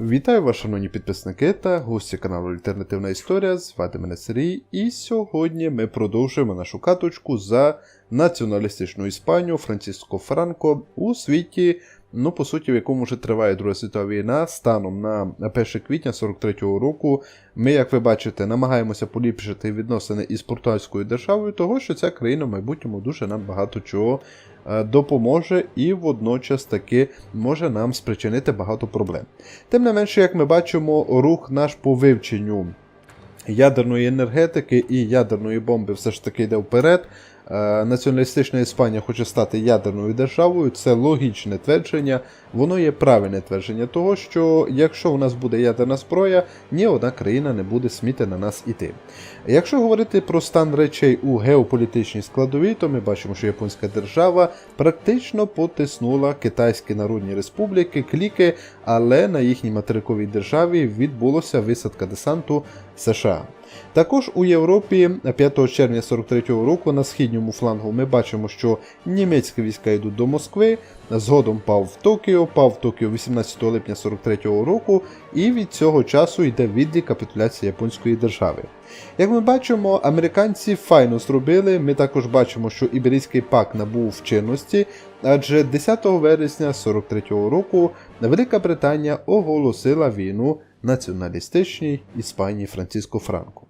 Вітаю вас, шановні підписники та гості каналу Альтернативна Історія. Звати мене Сергій, і сьогодні ми продовжуємо нашу каточку за націоналістичну Іспанію Франциско Франко у світі, ну по суті, в якому вже триває Друга світова війна. Станом на 1 квітня 43-го року. Ми, як ви бачите, намагаємося поліпшити відносини із португальською державою, того що ця країна в майбутньому дуже нам багато чого е, допоможе і водночас таки може нам спричинити багато проблем. Тим не менше, як ми бачимо, рух наш по вивченню ядерної енергетики і ядерної бомби все ж таки йде вперед. Е, Націоналістична Іспанія хоче стати ядерною державою. Це логічне твердження. Воно є правильне твердження того, що якщо у нас буде ядерна зброя, ні одна країна не буде сміти на нас іти. Якщо говорити про стан речей у геополітичній складовій, то ми бачимо, що японська держава практично потиснула Китайські Народні Республіки, кліки, але на їхній материковій державі відбулося висадка десанту США. Також у Європі 5 червня 43-го року на східньому флангу ми бачимо, що німецькі війська йдуть до Москви, згодом пав в Токіо, пав в Токіо 18 липня 43-го року, і від цього часу йде відлік капітуляції японської держави. Як ми бачимо, американці файно зробили. Ми також бачимо, що Іберійський пакт набув в чинності, адже 10 вересня 43-го року Велика Британія оголосила війну націоналістичній Іспанії Франциско Франко.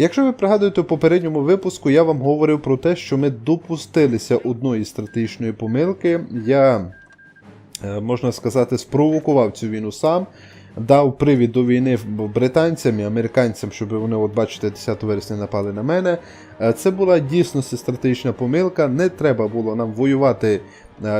Якщо ви пригадуєте у попередньому випуску, я вам говорив про те, що ми допустилися одної стратегічної помилки. Я, е, можна сказати, спровокував цю війну сам, дав привід до війни британцям і американцям, щоб вони, от бачите, 10 вересня напали на мене. Е, Це була дійсно стратегічна помилка. Не треба було нам воювати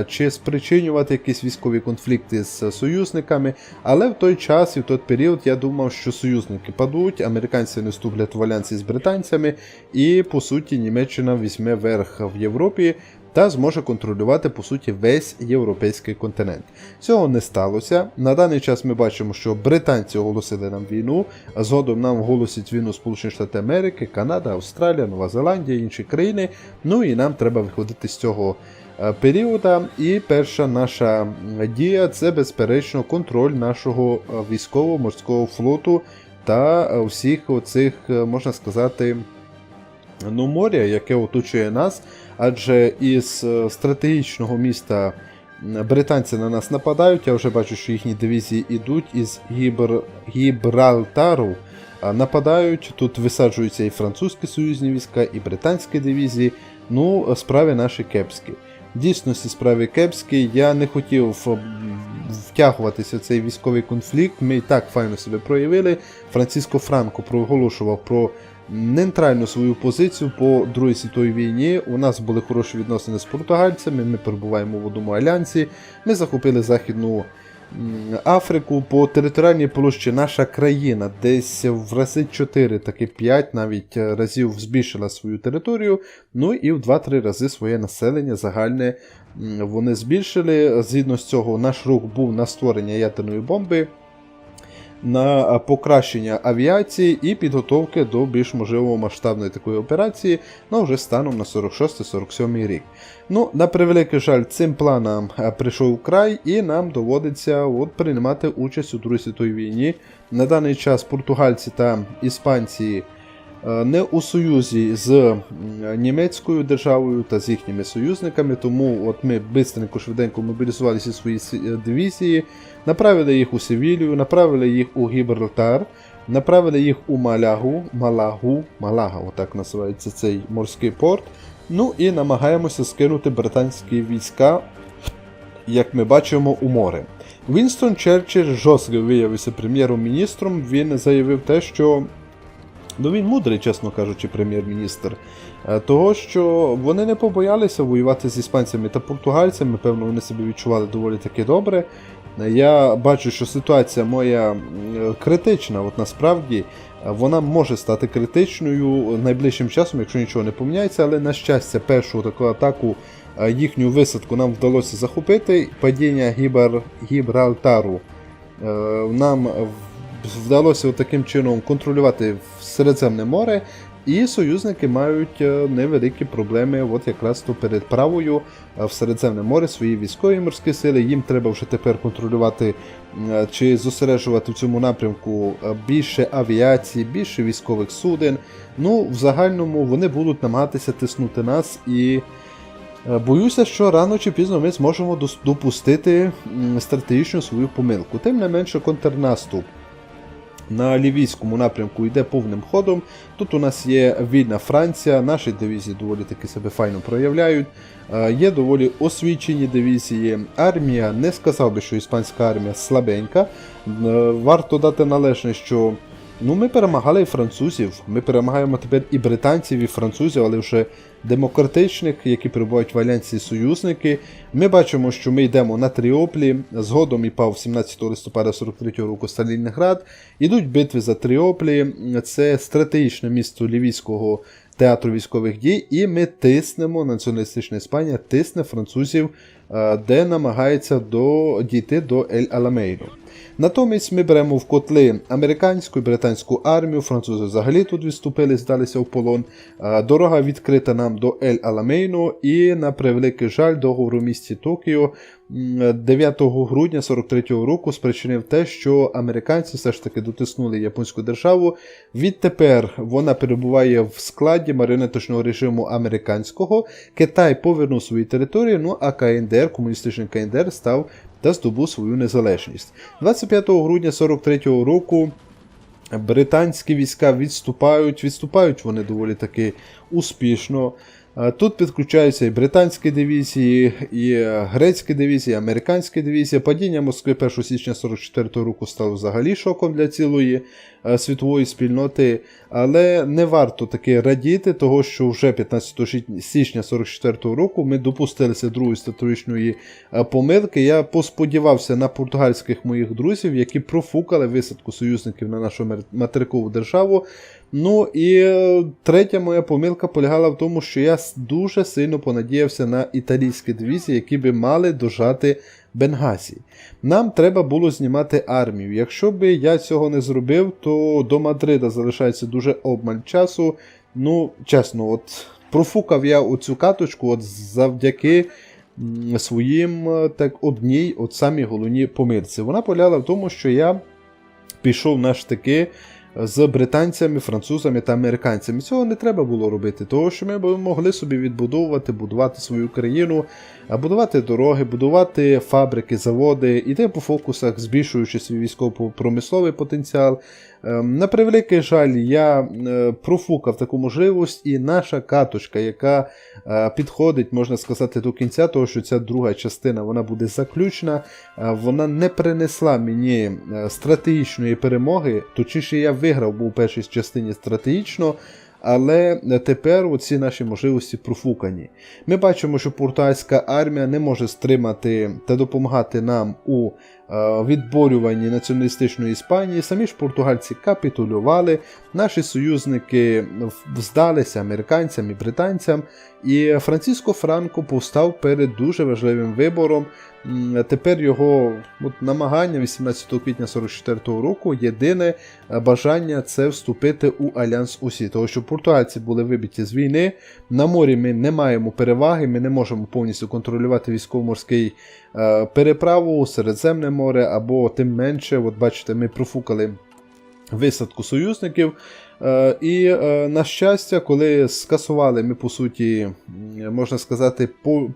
чи спричинювати якісь військові конфлікти з союзниками. Але в той час і в той період я думав, що союзники падуть, американці не вступлять в альянсі з британцями, і по суті Німеччина візьме верх в Європі. Та зможе контролювати по суті весь європейський континент. Цього не сталося. На даний час ми бачимо, що британці оголосили нам війну, а згодом нам оголосять війну Сполучені Штати Америки, Канада, Австралія, Нова Зеландія, інші країни. Ну і нам треба виходити з цього е, періоду. І перша наша дія це безперечно контроль нашого е, військово-морського флоту та е, всіх оцих, е, можна сказати, ну, моря, яке оточує нас. Адже із е, стратегічного міста британці на нас нападають. Я вже бачу, що їхні дивізії йдуть із Гібр... Гібралтару. Нападають, тут висаджуються і французькі союзні війська, і британські дивізії. Ну, справи наші кепські. Дійсності справи кепські. Я не хотів втягуватися в цей військовий конфлікт. Ми і так файно себе проявили. Франциско Франко проголошував про нейтральну свою позицію по Другій світовій війні. У нас були хороші відносини з португальцями. Ми перебуваємо в одному альянсі. Ми захопили Західну Африку по територіальній площі. Наша країна десь в рази 4, таки 5 навіть е, разів збільшила свою територію. Ну і в 2-3 рази своє населення загальне вони збільшили. Згідно з цього, наш рух був на створення ядерної бомби на покращення авіації і підготовки до більш можливо масштабної такої операції, ну вже станом на 46-47 рік. Ну, на превеликий жаль, цим планам е, прийшов край, і нам доводиться от приймати участь у Другій світовій війні. На даний час португальці та іспанці. Е, Не у союзі з німецькою державою та з їхніми союзниками, тому от ми бистренько швиденько мобілізували всі свої е, дивізії, направили їх у Севілію, направили їх у Гібралтар, направили їх у Малягу, Малагу, Малага, отак називається цей морський порт. Ну і намагаємося скинути британські війська, як ми бачимо, у море. Вінстон Черчилль жорстко виявився прем'єром-міністром. Він заявив те, що Ну він мудрий, чесно кажучи, прем'єр-міністр. Е, Того, що вони не побоялися воювати з іспанцями та португальцями, певно, вони себе відчували доволі таки добре. Е, Я бачу, що ситуація моя критична, от насправді е, вона може стати критичною найближчим часом, якщо нічого не поміняється, але на щастя, першу таку атаку, їхню висадку нам вдалося захопити. Падіння Гібар... Гібралтару нам вдалося таким чином контролювати Середземне море. І союзники мають е, невеликі проблеми, от якраз то передправою е, в Середземне море свої військові морські сили. Їм треба вже тепер контролювати е, чи зосереджувати в цьому напрямку більше авіації, більше військових суден. Ну, в загальному вони будуть намагатися тиснути нас і. Боюся, що рано чи пізно ми зможемо допустити стратегічну свою помилку. Тим не менше, контрнаступ на лівійському напрямку йде повним ходом. Тут у нас є вільна Франція, наші дивізії доволі таки себе файно проявляють. Е, Є доволі освічені дивізії. Армія, не сказав би, що іспанська армія слабенька. Е, Варто дати належне, що ну, ми перемагали і французів. Ми перемагаємо тепер і британців, і французів, але вже демократичних, які перебувають в альянсі союзники. Ми бачимо, що ми йдемо на Тріоплі. Згодом і пав 17 листопада 43 року Сталінград. Ідуть битви за Тріоплі. Це стратегічне місто Лівійського театру військових дій, і ми тиснемо, націоналістична Іспанія тисне французів, е, де намагається до, дійти до Ель-Аламейну. Натомість ми беремо в котли американську і британську армію, французи взагалі тут відступили, здалися в полон. Дорога відкрита нам до Ель-Аламейну, і на превеликий жаль, договор у місті Токіо 9 грудня 43-го року спричинив те, що американці все ж таки дотиснули японську державу. Відтепер вона перебуває в складі маріонеточного режиму американського. Китай повернув свої території, ну а КНДР, комуністичний КНДР, став та здобув свою незалежність. 25 грудня 43-го року британські війська відступають, відступають вони доволі таки успішно. Е, Тут підключаються і британські дивізії, і е, грецькі дивізії, і американські дивізії. Падіння Москви 1 січня 44 року стало взагалі шоком для цілої е, світової спільноти. Але не варто таки радіти, того, що вже 15 січня 44 року ми допустилися другої стратегічної е, помилки. Я посподівався на португальських моїх друзів, які профукали висадку союзників на нашу материкову державу. Ну і е, третя моя помилка полягала в тому, що я дуже сильно понадіявся на італійські дивізії, які би мали дожати Бенгазі. Нам треба було знімати армію. Якщо би я цього не зробив, то до Мадрида залишається дуже обмаль часу. Ну, чесно, от профукав я оцю каточку от завдяки своїм е, так одній, от самій головній помилці. Вона полягала в тому, що я пішов на штики з британцями, французами та американцями. Цього не треба було робити, тому що ми могли собі відбудовувати, будувати свою країну, будувати дороги, будувати фабрики, заводи, іти по фокусах, збільшуючи свій військово-промисловий потенціал. Ем, На превеликий жаль, я е, профукав таку можливість, і наша каточка, яка е, підходить, можна сказати, до кінця, того що ця друга частина вона буде заключена, е, вона не принесла мені стратегічної перемоги, точніше я виграв був у першій частині стратегічно. Але тепер оці наші можливості профукані. Ми бачимо, що португальська армія не може стримати та допомагати нам у відборюванні націоналістичної Іспанії. Самі ж португальці капітулювали, наші союзники в- здалися американцям і британцям, і Франциско Франко повстав перед дуже важливим вибором. Тепер його от, намагання 18 квітня 44 року єдине е, бажання це вступити у Альянс Усі, тому що португальці були вибиті з війни. На морі ми не маємо переваги, ми не можемо повністю контролювати військово-морський е, переправу, Середземне море, або тим менше, от бачите, ми профукали висадку союзників. Е, І е, на щастя, коли скасували ми, по суті, можна сказати,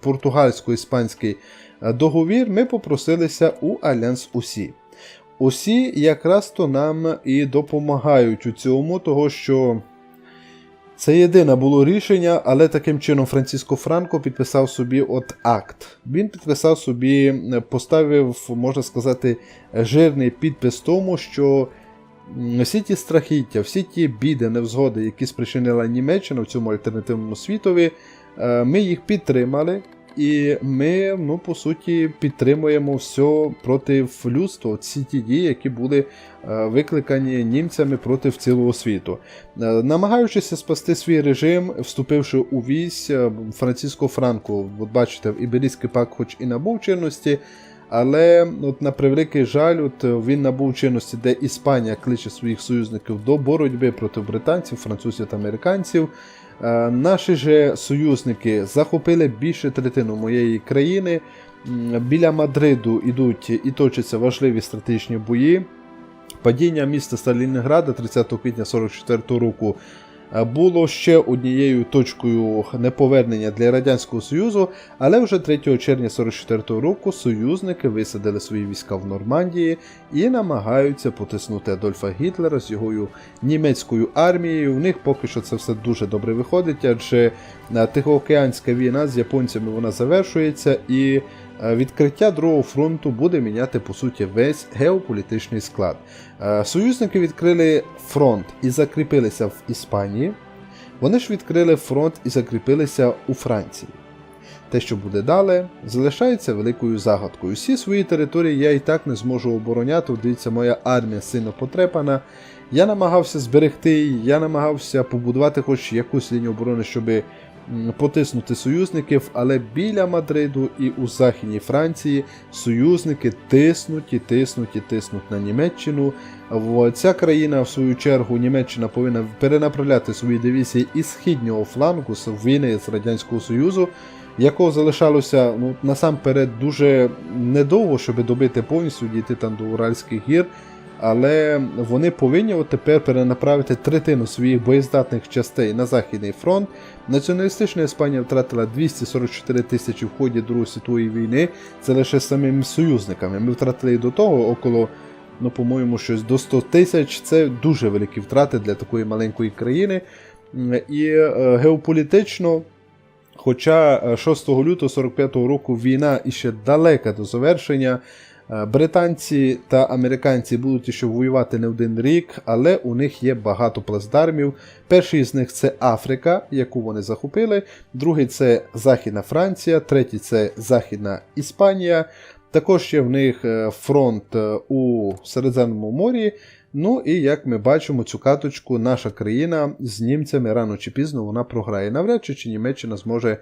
португальсько-іспанський е, договір, ми попросилися у Альянс Усі. Усі якраз то нам і допомагають у цьому, того що це єдине було рішення, але таким чином Франциско Франко підписав собі от акт. Він підписав собі, е, поставив, можна сказати, жирний підпис тому, що всі ті страхіття, всі ті біди, невзгоди, які спричинила Німеччина в цьому альтернативному світові, е, ми їх підтримали. І ми, ну, по суті, підтримуємо все проти людства, ці ті дії, які були е, викликані німцями проти цілого світу. Е, Намагаючись спасти свій режим, вступивши у вісь, е, Франциско Франко, от бачите, Іберійський пак, хоч і набув чинності, Але от, на превеликий жаль, от, він набув чинності, де Іспанія кличе своїх союзників до боротьби проти британців, французів та американців. Е, Наші же союзники захопили більше третину моєї країни. Біля Мадриду ідуть і точаться важливі стратегічні бої. Падіння міста Сталінграда 30 квітня 44 року було ще однією точкою неповернення для Радянського Союзу, але вже 3 червня 44 року союзники висадили свої війська в Нормандії і намагаються потиснути Адольфа Гітлера з його німецькою армією. У них поки що це все дуже добре виходить, адже Тихоокеанська війна з японцями вона завершується і. Е, Відкриття другого фронту буде міняти по суті весь геополітичний склад. Е, Союзники відкрили фронт і закріпилися в Іспанії. Вони ж відкрили фронт і закріпилися у Франції. Те, що буде далі, залишається великою загадкою. Всі свої території я і так не зможу обороняти. Дивіться, моя армія сильно потрепана. Я намагався зберегти я намагався побудувати хоч якусь лінію оборони, щоб потиснути союзників, але біля Мадриду і у Західній Франції союзники тиснуть і тиснуть і тиснуть на Німеччину. Ця країна, в свою чергу, Німеччина повинна перенаправляти свої дивізії із східнього флангу з війни з Радянського Союзу, якого залишалося ну, насамперед дуже недовго, щоб добити повністю дійти там до Уральських гір. Але вони повинні от тепер перенаправити третину своїх боєздатних частей на Західний фронт. Націоналістична Іспанія втратила 244 тисячі в ході Другої світової війни. Це лише самими союзниками. Ми втратили і до того около, ну, по-моєму, щось до 100 тисяч. Це дуже великі втрати для такої маленької країни. І е, геополітично. Хоча е, 6 лютого 45-го року війна іще далека до завершення, британці та американці будуть ще воювати не один рік, але у них є багато плацдармів. Перший з них це Африка, яку вони захопили, другий це Західна Франція, третій це Західна Іспанія. Також є в них е, фронт е, у Середземному морі. Ну і як ми бачимо, цю каточку наша країна з німцями рано чи пізно вона програє. Навряд чи Німеччина зможе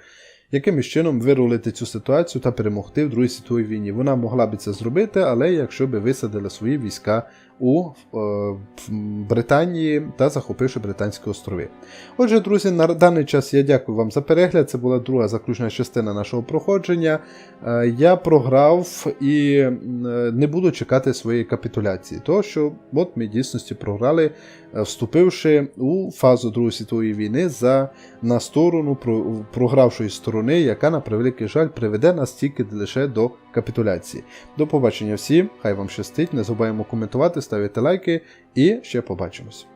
якимось чином вирулити цю ситуацію та перемогти в Другій світовій війні. Вона могла би це зробити, але якщо би висадили свої війська у е, Британії та захопивши Британські острови. Отже, друзі, на даний час я дякую вам за перегляд. Це була друга заключна частина нашого проходження. Е, Я програв і е, не буду чекати своєї капітуляції, того що от ми дійсності програли, вступивши у фазу Другої світової війни за на сторону про- програвшої сторони, яка на превеликий жаль приведе нас тільки лише до капітуляції. До побачення всім, хай вам щастить, не забуваємо коментувати, ставити лайки і ще побачимось.